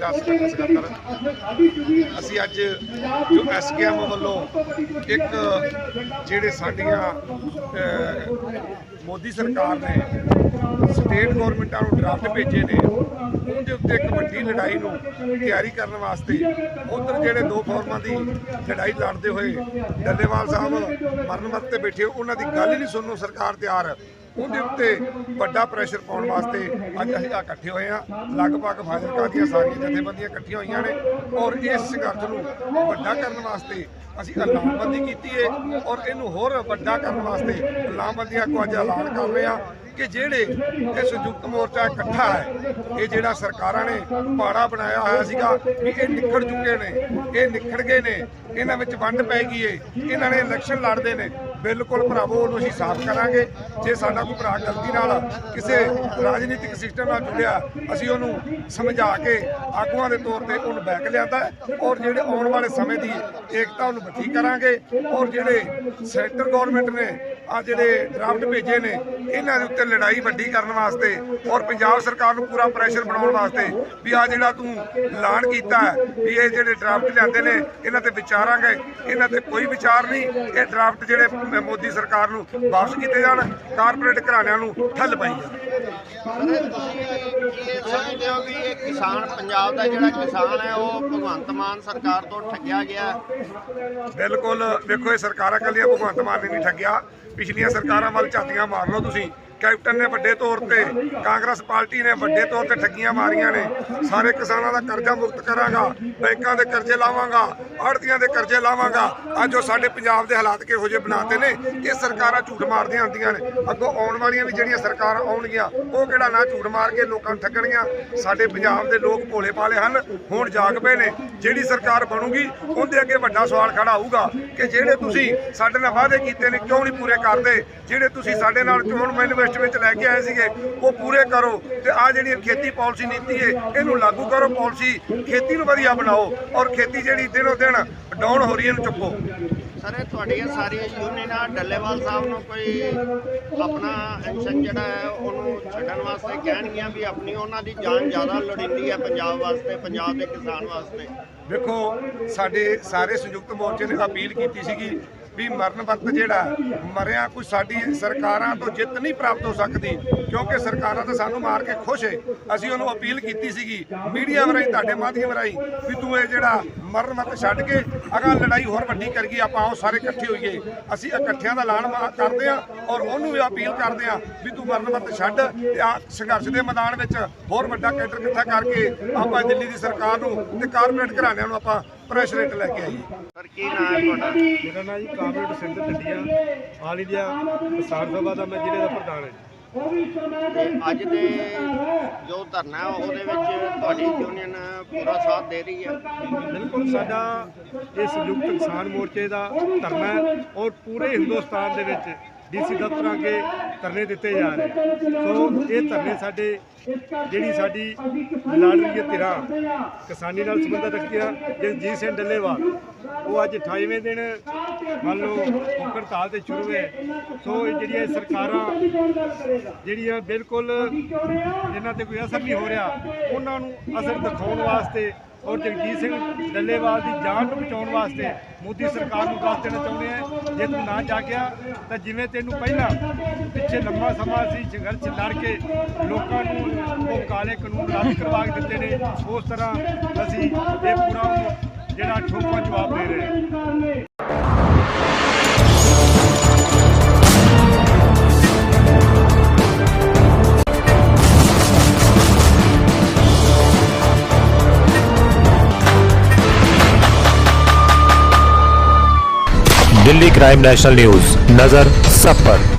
Party ਸਕੱਤਰ ਅਸੀਂ ਅੱਜ ਜੋ ਐਸਕੇਐਮ ਵੱਲੋਂ ਇੱਕ ਜਿਹੜੇ ਸਾਡੀਆਂ ਮੋਦੀ ਸਰਕਾਰ ਨੇ ਸਟੇਟ ਗਵਰਨਮੈਂਟਾਂ ਨੂੰ ਡਰਾਫਟ ਭੇਜੇ ਨੇ, ਉਹਦੇ ਉੱਤੇ ਇੱਕ ਵੱਡੀ ਲੜਾਈ ਨੂੰ ਤਿਆਰੀ ਕਰਨ ਵਾਸਤੇ ਉਧਰ ਜਿਹੜੇ ਦੋ ਫੋਰਮਾਂ ਦੀ ਲੜਾਈ ਲੜਦੇ ਹੋਏ ਡੱਲੇਵਾਲ ਸਾਹਿਬ ਮਰਨ ਮੱਤ ਤੇ ਬੈਠੇ, ਉਹਨਾਂ ਦੀ ਗੱਲ ਹੀ ਨਹੀਂ ਸੁਣਨ ਸਰਕਾਰ ਤਿਆਰ। ਉਹਦੇ ਉੱਤੇ ਵੱਡਾ ਪ੍ਰੈਸ਼ਰ ਪਾਉਣ ਵਾਸਤੇ ਅੱਜ ਅਸੀਂ ਇਕੱਠੇ ਹੋਏ ਆ ਲਗਭਗ ਫਾਜ਼ਿਲਕਾ ਦੀਆਂ ਸਾਰੀਆਂ ਜਥੇਬੰਦੀਆਂ ਇਕੱਠੀਆਂ ਹੋਈਆਂ ਨੇ ਔਰ ਇਸ ਸੰਘਰਸ਼ ਨੂੰ ਵੱਡਾ ਕਰਨ ਵਾਸਤੇ ਅਸੀਂ ਐਲਾਨਬੰਦੀ ਕੀਤੀ ਹੈ ਔਰ ਇਹਨੂੰ ਹੋਰ ਵੱਡਾ ਕਰਨ ਵਾਸਤੇ ਐਲਾਨਬੰਦੀਆਂ ਕੋ ਅੱਜ ਐਲਾਨ ਕਰ ਰਹੇ ਆ ਕਿ ਜਿਹੜੇ ਇਹ ਸੰਯੁਕਤ ਮੋਰਚਾ ਇਕੱਠਾ ਹੈ, ਇਹ ਜਿਹੜਾ ਸਰਕਾਰਾਂ ਨੇ ਪਾੜਾ ਬਣਾਇਆ ਹੋਇਆ ਸੀਗਾ ਵੀ ਇਹ ਨਿਖੜ ਚੁੱਕੇ ਨੇ, ਇਹ ਨਿਖੜ ਗਏ ਨੇ, ਇਹਨਾਂ ਵਿੱਚ ਵੰਡ ਪੈ ਗਈ ਏ, ਇਹਨਾਂ ਨੇ ਇਲੈਕਸ਼ਨ ਲੜਦੇ ਨੇ ਬਿਲਕੁਲ ਭਰਾਵੋ, ਉਹਨੂੰ ਅਸੀਂ ਸਾਫ਼ ਕਰਾਂਗੇ। ਜੇ ਸਾਡਾ ਕੋਈ ਭਰਾ ਗਲਤੀ ਨਾਲ ਕਿਸੇ ਰਾਜਨੀਤਿਕ ਸਿਸਟਮ ਨਾਲ ਜੁੜਿਆ, ਅਸੀਂ ਉਹਨੂੰ ਸਮਝਾ ਕੇ ਆਗੂਆਂ ਦੇ ਤੌਰ ਤੇ ਉਹਨੂੰ ਬੈਕ ਲਿਆਂਦਾ ਔਰ ਜਿਹੜੇ ਆਉਣ ਵਾਲੇ ਸਮੇਂ ਦੀ ਏਕਤਾ ਉਹਨੂੰ ਬੱਤੀ ਕਰਾਂਗੇ ਔਰ ਜਿਹੜੇ ਸੈਂਟਰ ਗਵਰਨਮੈਂਟ ਨੇ ਆ ਜਿਹੜੇ ਡਰਾਫਟ ਭੇਜੇ ਨੇ, ਇਹਨਾਂ ਦੇ ਉੱਤੇ ਲੜਾਈ ਵੱਡੀ ਕਰਨ ਵਾਸਤੇ ਔਰ ਪੰਜਾਬ ਸਰਕਾਰ ਨੂੰ ਪੂਰਾ ਪ੍ਰੈਸ਼ਰ ਬਣਾਉਣ ਵਾਸਤੇ ਵੀ ਆ ਜਿਹੜਾ ਤੂੰ ਐਲਾਨ ਕੀਤਾ ਵੀ ਇਹ ਜਿਹੜੇ ਡਰਾਫਟ ਲਿਆਂਦੇ ਨੇ, ਇਹਨਾਂ ਤੇ ਵਿਚਾਰਾਂਗੇ ਇਹਨਾਂ ਤੇ ਕੋਈ ਵਿਚਾਰ ਨਹੀਂ, ਇਹ ਡਰਾਫਟ ਜਿਹੜੇ ਮੋਦੀ ਸਰਕਾਰ ਨੂੰ ਵਾਪਸ ਕੀਤੇ ਜਾਣ ਕਾਰਪੋਰੇਟ ਘਰਾਣਿਆਂ ਨੂੰ ਠੱਲ ਪਾਈ ਸਮਝਦੇ ਹੋ ਵੀ ਇਹ ਕਿਸਾਨ ਪੰਜਾਬ ਦਾ ਜਿਹੜਾ ਕਿਸਾਨ ਹੈ ਉਹ ਭਗਵੰਤ ਮਾਨ ਸਰਕਾਰ ਤੋਂ ਠੱਗਿਆ ਗਿਆ ਬਿਲਕੁਲ, ਵੇਖੋ, ਇਹ ਸਰਕਾਰਾਂ ਕੱਲੀਆਂ ਭਗਵੰਤ ਮਾਨ ਨੇ ਨਹੀਂ ਠੱਗਿਆ। ਪਿਛਲੀਆਂ ਸਰਕਾਰਾਂ ਵੱਲ ਝਾਤੀਆਂ ਮਾਰ ਲਓ ਤੁਸੀਂ। ਕੈਪਟਨ ਨੇ ਵੱਡੇ ਤੌਰ ਤੇ, ਕਾਂਗਰਸ ਪਾਰਟੀ ਨੇ ਵੱਡੇ ਤੌਰ ਤੇ ਠੱਗੀਆਂ ਮਾਰੀਆਂ ਨੇ। ਸਾਰੇ ਕਿਸਾਨਾਂ ਦਾ ਕਰਜ਼ਾ ਮੁਕਤ ਕਰਾਂਗਾ, ਬੈਂਕਾਂ ਦੇ ਕਰਜ਼ੇ ਲਾਵਾਂਗਾ। ਆੜਤੀਆਂ ਦੇ ਕਰਜ਼ੇ ਲਾਵਾਂਗਾ। ਅੱਜ ਜੋ ਸਾਡੇ ਪੰਜਾਬ ਦੇ ਹਾਲਾਤ ਕਿਹੋ ਜਿਹੇ ਬਣਾਤੇ ਨੇ, ਇਹ ਸਰਕਾਰਾਂ ਝੂਠ ਮਾਰਦੀਆਂ ਹੁੰਦੀਆਂ ਨੇ। ਅੱਗੋਂ ਆਉਣ ਵਾਲੀਆਂ ਵੀ ਜਿਹੜੀਆਂ ਸਰਕਾਰਾਂ ਆਉਣਗੀਆਂ, ਉਹ ਕਿਹੜਾ ਨਾ ਝੂਠ ਮਾਰ ਕੇ ਲੋਕਾਂ ਨੂੰ ਠੱਗਣਗੀਆਂ। ਸਾਡੇ ਪੰਜਾਬ ਦੇ ਲੋਕ ਭੋਲੇ ਪਾਲੇ ਹਨ, ਹੁਣ ਜਾਗ ਪਏ ਨੇ। ਜਿਹੜੀ ਸਰਕਾਰ ਬਣੂਗੀ, ਉਹਦੇ ਅੱਗੇ ਵੱਡਾ ਸਵਾਲ ਖੜਾ ਹੋਊਗਾ ਕਿ ਜਿਹੜੇ ਤੁਸੀਂ ਸਾਡੇ ਨਾਲ ਵਾਅਦੇ ਕੀਤੇ ਨੇ, ਕਿਉਂ ਨਹੀਂ ਪੂਰੇ ਕਰਦੇ? ਜਿਹੜੇ ਤੁਸੀਂ ਸਾਡੇ ਨਾਲ ਚੋਣ ਮੈਨੀਫੈਸਟੋ ਵਿੱਚ ਲੈ ਕੇ ਆਏ ਸੀਗੇ, ਉਹ ਪੂਰੇ ਕਰੋ। ਤੇ ਆ ਜਿਹੜੀ ਖੇਤੀ ਪਾਲਿਸੀ ਨੀਤੀ ਹੈ, ਇਹਨੂੰ ਲਾਗੂ ਕਰੋ ਪਾਲਿਸੀ। ਖੇਤੀ ਨੂੰ ਵਧੀਆ ਬਣਾਓ। ਔਰ ਖੇਤੀ ਜਿਹੜੀ ਦਿਨੋ ਦਿਨ ਡਾਊਨ ਹੋ ਰਹੀ ਇਹਨੂੰ ਚੁੱਕੋ। ਸਰ ਇਹ ਤੁਹਾਡੀਆਂ ਸਾਰੀਆਂ ਯੂਨੀਅਨਾਂ ਡੱਲੇਵਾਲ ਸਾਹਿਬ ਨੂੰ ਕੋਈ ਆਪਣਾ ਐਕਸ਼ਨ ਜਿਹੜਾ ਹੈ ਉਹਨੂੰ ਛੱਡਣ ਵਾਸਤੇ ਕਹਿਣਗੀਆਂ ਵੀ ਆਪਣੀ ਉਹਨਾਂ ਦੀ ਜਾਨ ਜ਼ਿਆਦਾ ਲੋੜੀਂਦੀ ਹੈ ਪੰਜਾਬ ਵਾਸਤੇ ਪੰਜਾਬ ਦੇ ਕਿਸਾਨ ਵਾਸਤੇ? ਵੇਖੋ ਸਾਡੇ ਸਾਰੇ ਸੰਯੁਕਤ ਮੋਰਚੇ ਨੇ ਅਪੀਲ ਕੀਤੀ ਸੀਗੀ ਵੀ ਮਰਨ ਵਕਤ ਜਿਹੜਾ ਮਰਿਆ ਕੋਈ ਸਾਡੀ ਸਰਕਾਰਾਂ ਤੋਂ ਜਿੱਤ ਨਹੀਂ ਪ੍ਰਾਪਤ ਹੋ ਸਕਦੀ, ਕਿਉਂਕਿ ਸਰਕਾਰਾਂ ਤਾਂ ਸਾਨੂੰ ਮਾਰ ਕੇ ਖੁਸ਼ ਹੈ ਅਸੀਂ ਉਹਨੂੰ ਅਪੀਲ ਕੀਤੀ ਸੀਗੀ, ਮੀਡੀਆ ਰਾਹੀਂ ਤੁਹਾਡੇ ਮਾਧਿਅਮ ਰਾਹੀਂ, ਵੀ ਤੂੰ ਇਹ ਜਿਹੜਾ ਮਰਨ ਵਕਤ ਛੱਡ ਕੇ ਅਗਾਂਹ ਲੜਾਈ ਹੋਰ ਵੱਡੀ ਕਰ ਗਈ ਆਪਾਂ ਆਓ ਸਾਰੇ ਇਕੱਠੇ ਹੋਈਏ। ਅਸੀਂ ਇਕੱਠਿਆਂ ਦਾ ਐਲਾਨ ਮਾ- ਕਰਦੇ ਆ ਔਰ ਉਹਨੂੰ ਵੀ ਅਪੀਲ ਕਰਦੇ ਆ ਵੀ ਤੂੰ ਮਰਨ ਵਕਤ ਛੱਡ ਤੇ ਆ ਸੰਘਰਸ਼ ਦੇ ਮੈਦਾਨ ਵਿੱਚ ਹੋਰ ਵੱਡਾ ਕੈਡਰ ਇਕੱਠਾ ਕਰਕੇ ਆਪਾਂ ਦਿੱਲੀ ਦੀ ਸਰਕਾਰ ਨੂੰ ਤੇ ਕਾਰਪੋਰੇਟ ਘਰਾਣਿਆਂ ਨੂੰ ਆਪਾਂ ਪ੍ਰੈਸ਼ਰ ਲੈ ਕੇ ਆਈਏ ਸਰ ਕੀ ਨਾਮ ਹੈ ਤੁਹਾਡਾ? ਮੇਰਾ ਨਾਮ ਜੀ comrade Singh Tandian. All India Kisan Sabha ਦਾ ਮੈਂ ਜ਼ਿਲ੍ਹੇ ਦਾ ਪ੍ਰਧਾਨ ਹਾਂ ਤੇ ਅੱਜ ਦੇ ਜੋ ਧਰਨਾ ਹੈ ਉਹਦੇ ਵਿੱਚ ਤੁਹਾਡੀ ਯੂਨੀਅਨ ਪੂਰਾ ਸਾਥ ਦੇ ਰਹੀ ਹੈ? ਬਿਲਕੁਲ ਸਾਡਾ ਇਹ ਸੰਯੁਕਤ ਕਿਸਾਨ ਮੋਰਚੇ ਦਾ ਧਰਨਾ ਹੈ ਔਰ ਪੂਰੇ ਹਿੰਦੁਸਤਾਨ ਦੇ ਵਿੱਚ ਡੀਸੀ ਦਫ਼ਤਰਾਂ ਅੱਗੇ ਧਰਨੇ ਦਿੱਤੇ ਜਾ ਰਹੇ ਸੋ ਇਹ ਧਰਨੇ ਸਾਡੇ ਜਿਹੜੀ ਸਾਡੀ ਲੜ ਰਹੀ ਹੈ ਧਿਰਾਂ ਕਿਸਾਨੀ ਨਾਲ ਸੰਬੰਧਿਤ ਰੱਖੀਆਂ ਜਗਜੀਤ ਸਿੰਘ ਡੱਲੇਵਾਲ ਉਹ ਅੱਜ 28ਵੇਂ ਦਿਨ ਮੰਨ ਲਓ ਹੜਤਾਲ ਤੇ ਸ਼ੁਰੂ ਹੈ ਸੋ ਇਹ ਜਿਹੜੀਆਂ ਸਰਕਾਰਾਂ ਜਿਹੜੀਆਂ ਬਿਲਕੁਲ ਜਿਨ੍ਹਾਂ ਤੇ ਕੋਈ ਅਸਰ ਨਹੀਂ ਹੋ ਰਿਹਾ ਉਹਨਾਂ ਨੂੰ ਅਸਰ ਦਿਖਾਉਣ ਵਾਸਤੇ ਔਰ ਜਗਜੀਤ ਸਿੰਘ ਡੱਲੇਵਾਲ ਦੀ ਜਾਨ ਨੂੰ ਬਚਾਉਣ ਵਾਸਤੇ ਮੋਦੀ ਸਰਕਾਰ ਨੂੰ ਦੱਸ ਦੇਣਾ ਚਾਹੁੰਦੇ ਆ। ਜੇ ਤੂੰ ਨਾ ਜਾਗਿਆ ਤਾਂ ਜਿਵੇਂ ਤੈਨੂੰ ਪਹਿਲਾਂ ਪਿੱਛੇ ਲੰਮਾ ਸਮਾਂ ਅਸੀਂ ਸੰਘਰਸ਼ ਲੜ ਕੇ ਲੋਕਾਂ ਨੂੰ ਉਹ ਕਾਲੇ ਕਾਨੂੰਨ ਰੱਦ ਕਰਵਾ ਕੇ ਦਿੱਤੇ ਨੇ ਉਸ ਤਰ੍ਹਾਂ ਅਸੀਂ ਇਹ ਪੂਰਾ ਉਹਨੂੰ ਜਿਹੜਾ ਠੋਕਵਾ ਜਵਾਬ ਦੇ ਰਹੇ ਹਾਂ दिल्ली क्राइम नेशनल न्यूज नजर सब पर